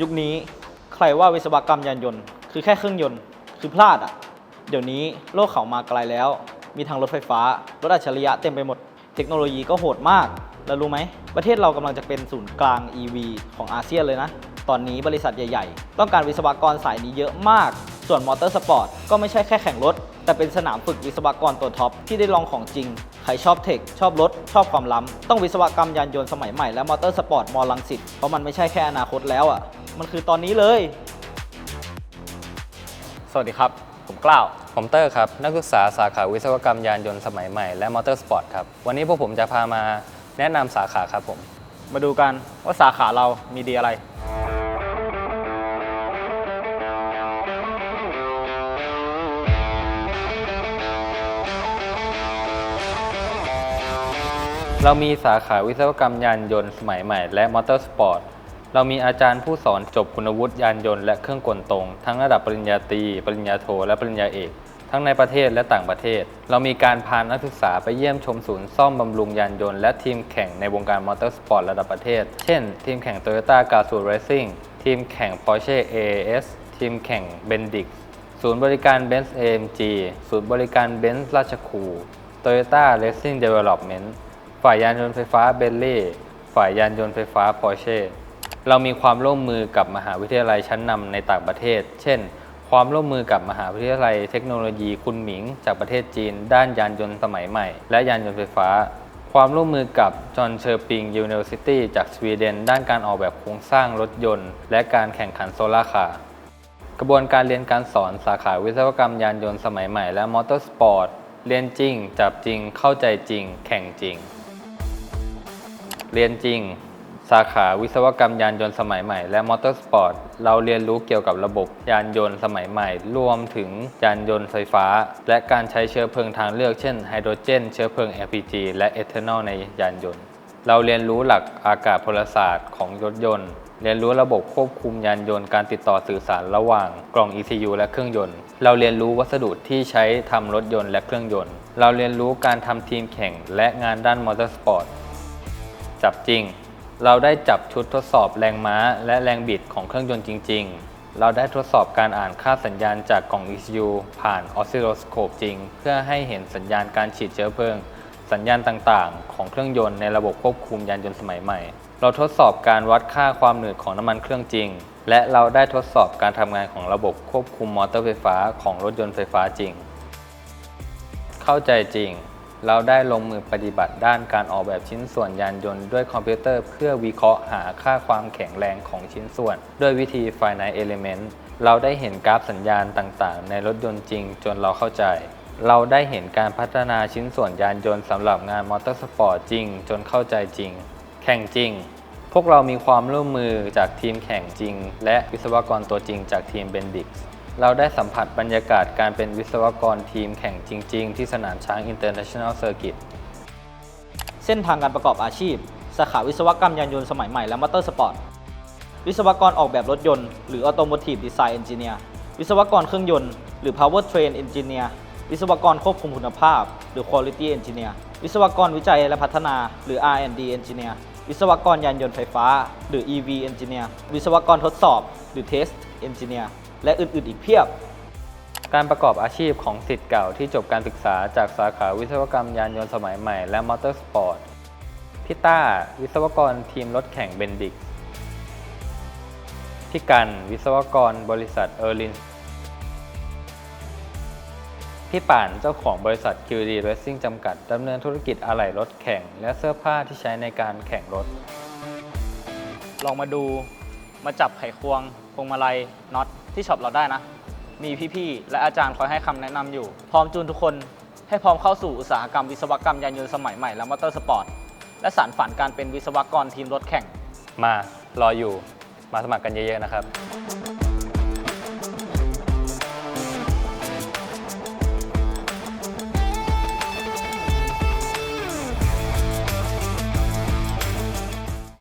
ยุคนี้ใครว่าวิศวกรรมยานยนต์ คือแค่เครื่องยนต์ คือพลาดอะ เดี๋ยวนี้โลกเขามาไกลแล้ว มีทางรถไฟฟ้า รถอัจฉริยะเต็มไปหมด เทคโนโลยีก็โหดมาก แล้วรู้ไหม ประเทศเรากำลังจะเป็นศูนย์กลาง EV ของอาเซียนเลยนะ ตอนนี้บริษัทใหญ่ ๆ ต้องการวิศวกรสายนี้เยอะมาก ส่วนมอเตอร์สปอร์ตก็ไม่ใช่แค่แข่งรถ แต่เป็นสนามฝึกวิศวกรตัวท็อปที่ได้ลองของจริง ใครชอบเทค ชอบรถ ชอบความล้ำ ต้องวิศวกรรมยานยนต์สมัยใหม่และมอเตอร์สปอร์ตมอลังสิต เพราะมันไม่ใช่แค่อนาคตแล้วอะ มันคือตอนนี้เลย สวัสดีครับ ผมกล้าว ผมเตอร์ครับ นักศึกษาสาขาวิศวกรรมยานยนต์สมัยใหม่และมอเตอร์สปอร์ตครับ วันนี้พวกผมจะพามาแนะนำสาขาครับผม มาดูกันว่าสาขาเรามีดีอะไร เรามีสาขาวิศวกรรมยานยนต์สมัยใหม่และมอเตอร์สปอร์ต เรามีอาจารย์ผู้สอนจบคุณวุฒิยานยนต์และเครื่องกลตรง ทั้งระดับปริญญาตรีปริญญาโท และปริญญาเอก ทั้งในประเทศและต่างประเทศ เรามีการพานักศึกษาไปเยี่ยมชมศูนย์ซ่อมบำรุงยานยนต์ และทีมแข่งในวงการมอเตอร์สปอร์ตระดับประเทศ เช่น ทีมแข่ง Toyota g a z o o Racing ทีมแข่ง Porsche AAS ทีมแข่ง Bendix ศูนย์บริการ Benz AMG ศูนย์บริการ Benz ราชคู Toyota Racing Development ฝ่ายยานยนต์ไฟฟ้าเบลลี่ฝ่ายยานยนต์ไฟฟ้า Porsche เรามีความร่วมมือกับมหาวิทยาลัยชั้นนำในต่างประเทศ เช่น ความร่วมมือกับมหาวิทยาลัยเทคโนโลยีคุนหมิง จากประเทศจีน ด้านยานยนต์สมัยใหม่ และยานยนต์ไฟฟ้า ความร่วมมือกับจอห์นเชอร์ปิงยูนิเวอร์ซิตี้จากสวีเดน ด้านการออกแบบโครงสร้างรถยนต์ และการแข่งขันโซลาร์คาร์กระบวนการเรียนการสอนสาขาวิศวกรรมยานยนต์สมัยใหม่และมอเตอร์สปอร์ตเรียนจริง จับจริง เข้าใจจริง แข่งจริง เรียนจริง สาขาวิศวกรรมยานยนต์สมัยใหม่ และมอเตอร์สปอร์ต เราเรียนรู้เกี่ยวกับระบบยานยนต์สมัยใหม่ รวมถึงยานยนต์ไฟฟ้า และการใช้เชื้อเพลิงทางเลือก เช่นไฮโดรเจน เชื้อเพลิง LPG และเอทานอลในยานยนต์ เราเรียนรู้หลักอากาศพลศาสตร์ของรถยนต์ เรียนรู้ระบบควบคุมยานยนต์การติดต่อสื่อสารระหว่างกล่อง ECU และเครื่องยนต์ เราเรียนรู้วัสดุที่ใช้ทำรถยนต์และเครื่องยนต์ เราเรียนรู้การทำทีมแข่งและงานด้านมอเตอร์สปอร์ตจับจริง เราได้จับชุดทดสอบแรงม้าและแรงบิดของเครื่องยนต์จริง ๆ เราได้ทดสอบการอ่านค่าสัญญาณจากกล่อง ECU ผ่านออสซิโลสโคปจริง เพื่อให้เห็นสัญญาณการฉีดเชื้อเพลิง สัญญาณต่างๆ ของเครื่องยนต์ในระบบควบคุมยานยนต์สมัยใหม่ เราทดสอบการวัดค่าความหนืดของน้ำมันเครื่องจริง และเราได้ทดสอบการทำงานของระบบควบคุมมอเตอร์ไฟฟ้าของรถยนต์ไฟฟ้าจริง เข้าใจจริง เราได้ลงมือปฏิบัติด้านการออกแบบชิ้นส่วนยานยนต์ด้วยคอมพิวเตอร์เพื่อวิเคราะห์หาค่าความแข็งแรงของชิ้นส่วน ด้วยวิธี finite element เราได้เห็นกราฟสัญญาณต่างๆ ในรถยนต์จริงจนเราเข้าใจ เราได้เห็นการพัฒนาชิ้นส่วนยานยนต์สำหรับงานมอเตอร์สปอร์ตจริง จนเข้าใจจริง แข่งจริง พวกเรามีความร่วมมือจากทีมแข่งจริง และวิศวกรตัวจริงจากทีมเบนดิก เราได้สัมผัสบรรยากาศการเป็นวิศวกรทีมแข่งจริง ๆ ที่สนามช้าง International Circuit เส้นทางการประกอบอาชีพ สาขาวิศวกรรมยานยนต์สมัยใหม่และมอเตอร์สปอร์ต วิศวกรออกแบบรถยนต์หรือ Automotive Design Engineer วิศวกรเครื่องยนต์หรือ Power Train Engineer วิศวกรควบคุมคุณภาพ หรือ Quality Engineer วิศวกรวิจัยและพัฒนาหรือ R&D Engineer วิศวกรยานยนต์ไฟฟ้า หรือ EV Engineer วิศวกรทดสอบ หรือ Test Engineer และอื่นๆอีกเพียบ การประกอบอาชีพของสิทธิ์เก่าที่จบการศึกษาจากสาขาวิศวกรรมยานยนต์สมัยใหม่และมอเตอร์สปอร์ตพี่ต้า วิศวกรทีมรถแข่งเบนดิกพี่กัน วิศวกรบริษัทเออร์ลินพี่ป่านเจ้าของบริษัท QD Racing จำกัดดำเนินธุรกิจอะไหล่รถแข่ง และเสื้อผ้าที่ใช้ในการแข่งรถ ลองมาดู มาจับไขควงพวงมาลัยน็อตที่ช็อปเราได้นะ มีพี่ๆ และอาจารย์คอยให้คำแนะนำอยู่ พร้อมจูนทุกคนให้พร้อมเข้าสู่อุตสาหกรรมวิศวกรรมยานยนต์สมัยใหม่และมอเตอร์สปอร์ต และสารฝันการเป็นวิศวกรทีมรถแข่ง มารออยู่มาสมัครกันเยอะๆนะครับ